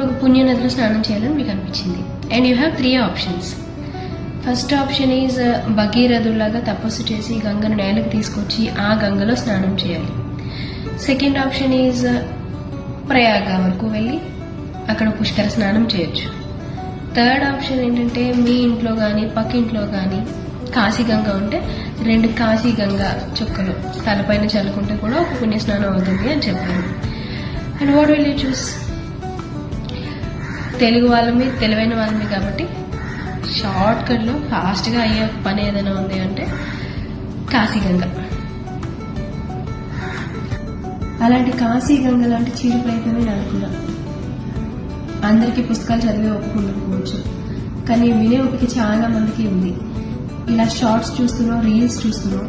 ఇప్పుడు ఒక పుణ్యనదిలో స్నానం చేయాలని మీకు అనిపించింది. And you have three options first option is భగీరథులాగా తపస్సు చేసి గంగను నేలకు తీసుకొచ్చి ఆ గంగలో స్నానం చేయాలి. సెకండ్ ఆప్షన్ ఈజ్ ప్రయాగ వరకు వెళ్ళి అక్కడ పుష్కర స్నానం చేయొచ్చు. థర్డ్ ఆప్షన్ ఏంటంటే మీ ఇంట్లో కానీ పక్కింట్లో కానీ కాశీగంగ ఉంటే రెండు కాశీ గంగ చుక్కలు తలపైన చల్లుకుంటే కూడా ఒక పుణ్య స్నానం అవుతుంది అని చెప్పాను and what will you choose Telugu వాళ్ళమి తెలివైన వాళ్ళమి కాబట్టి షార్ట్ కట్లో ఫాస్ట్గా అయ్యే పని ఏదైనా ఉంది అంటే కాశీగంగ. అలాంటి కాశీగంగ లాంటి చీర ప్రయత్నమే నాకు అందరికీ పుస్తకాలు చదివే ఒప్పుకుండకపోవచ్చు కానీ వినే ఓపిక చాలా మందికి ఉంది. ఇలా షార్ట్స్ చూస్తున్నాం రీల్స్ చూస్తున్నాం.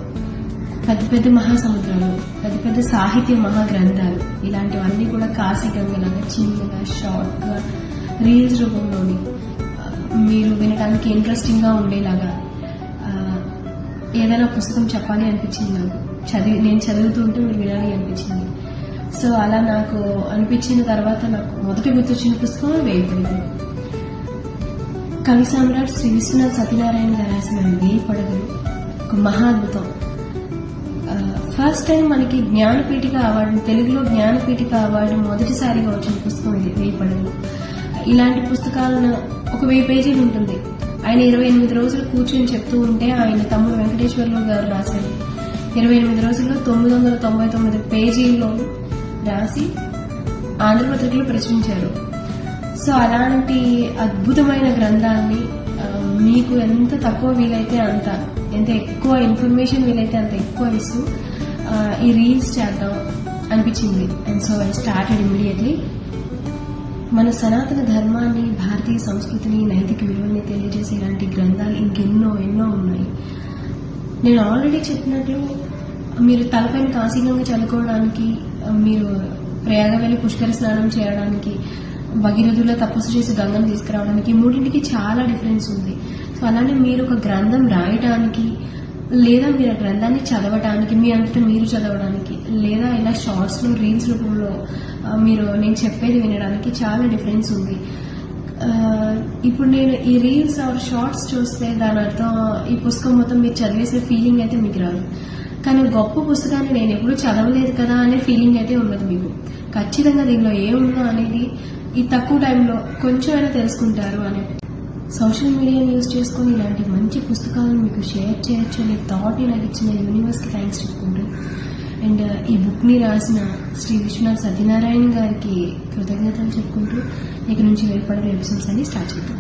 పెద్ద పెద్ద మహాసముద్రాలు పెద్ద పెద్ద సాహిత్య మహాగ్రంథాలు ఇలాంటివన్నీ కూడా కాశీగంగలాగా చిన్నగా షార్ట్గా రీల్స్ రూపంలోని మీరు వినడానికి ఇంట్రెస్టింగ్గా ఉండేలాగా ఏదైనా పుస్తకం చెప్పాలి అనిపించింది నాకు. చదివి నేను చదువుతుంటే మీరు వినాలి అనిపించింది. సో అలా నాకు అనిపించిన తర్వాత నాకు మొదటి గుర్తొచ్చిన పుస్తకం వేయబడింది. కవి సామ్రాట్ శ్రీ విశ్వనాథ్ సత్యనారాయణ గారు రాసిన వేయి పడగలు ఒక మహాద్భుతం ఫస్ట్ టైం మనకి జ్ఞానపీఠిక అవార్డు తెలుగులో జ్ఞానపీఠిక అవార్డు మొదటిసారిగా వచ్చిన పుస్తకం ఇది వేయి పడగలు ఇలాంటి పుస్తకాలను ఒక వెయ్యి పేజీలు ఉంటుంది. ఆయన ఇరవై ఎనిమిది రోజులు కూర్చొని చెప్తూ ఉంటే ఆయన తమ్ముడు వెంకటేశ్వరరావు గారు రాశారు. ఇరవై ఎనిమిది రోజుల్లో తొమ్మిది వందల తొంభై తొమ్మిది పేజీల్లో రాసి ఆంధ్రపత్రికలో ప్రచురించారు. సో అలాంటి అద్భుతమైన గ్రంథాన్ని మీకు ఎంత తక్కువ వీలైతే అంత ఎంత ఎక్కువ ఇన్ఫర్మేషన్ వీలైతే అంత ఎక్కువ ఇస్తూ ఈ రీల్స్ చేద్దాం అనిపించింది. And so I started immediately మన సనాతన ధర్మాన్ని భారతీయ సంస్కృతిని నైతిక విలువల్ని తెలియజేసే ఇలాంటి గ్రంథాలు ఇంకెన్నో ఎన్నో ఉన్నాయి. నేను ఆల్రెడీ చెప్పినట్లు మీరు తలపైన కాశీగంగా చల్లుకోవడానికి మీరు ప్రయాగ వెళ్ళి పుష్కర స్నానం చేయడానికి భగీరథుల తపస్సు చేసి గంగను తీసుకురావడానికి మూడింటికి చాలా డిఫరెన్స్ ఉంది. సో అలానే మీరు ఒక గ్రంథం రాయడానికి లేదా మీరు ఆ గ్రంథాన్ని చదవడానికి మీ అంతటా మీరు చదవడానికి లేదా షార్ట్స్లో రీల్స్ రూపంలో మీరు నేను చెప్పేది వినడానికి చాలా డిఫరెన్స్ ఉంది. ఇప్పుడు నేను ఈ రీల్స్ ఆర్ షార్ట్స్ చూస్తే దాని అర్థం ఈ పుస్తకం మొత్తం మీరు చదివేసే ఫీలింగ్ అయితే మీకు రాదు. కానీ గొప్ప పుస్తకాన్ని నేను ఎప్పుడు చదవలేదు కదా అనే ఫీలింగ్ అయితే ఉండదు మీకు. ఖచ్చితంగా దీనిలో ఏముందో అనేది ఈ తక్కువ టైంలో కొంచెం అయినా తెలుసుకుంటారు అనే. సోషల్ మీడియాని యూజ్ చేసుకొని ఇలాంటి మంచి పుస్తకాలను మీకు షేర్ చేయొచ్చు అనే థాట్ నాకు ఇచ్చిన యూనివర్స్కి థ్యాంక్స్ చెప్పుకుంటూ అండ్ ఈ బుక్ని రాసిన శ్రీ విశ్వనాథ్ సత్యనారాయణ గారికి కృతజ్ఞతలు చెప్పుకుంటూ ఇక నుంచి ఏర్పడిన ఎపిసోడ్స్ అన్ని స్టార్ట్ చేద్దాం.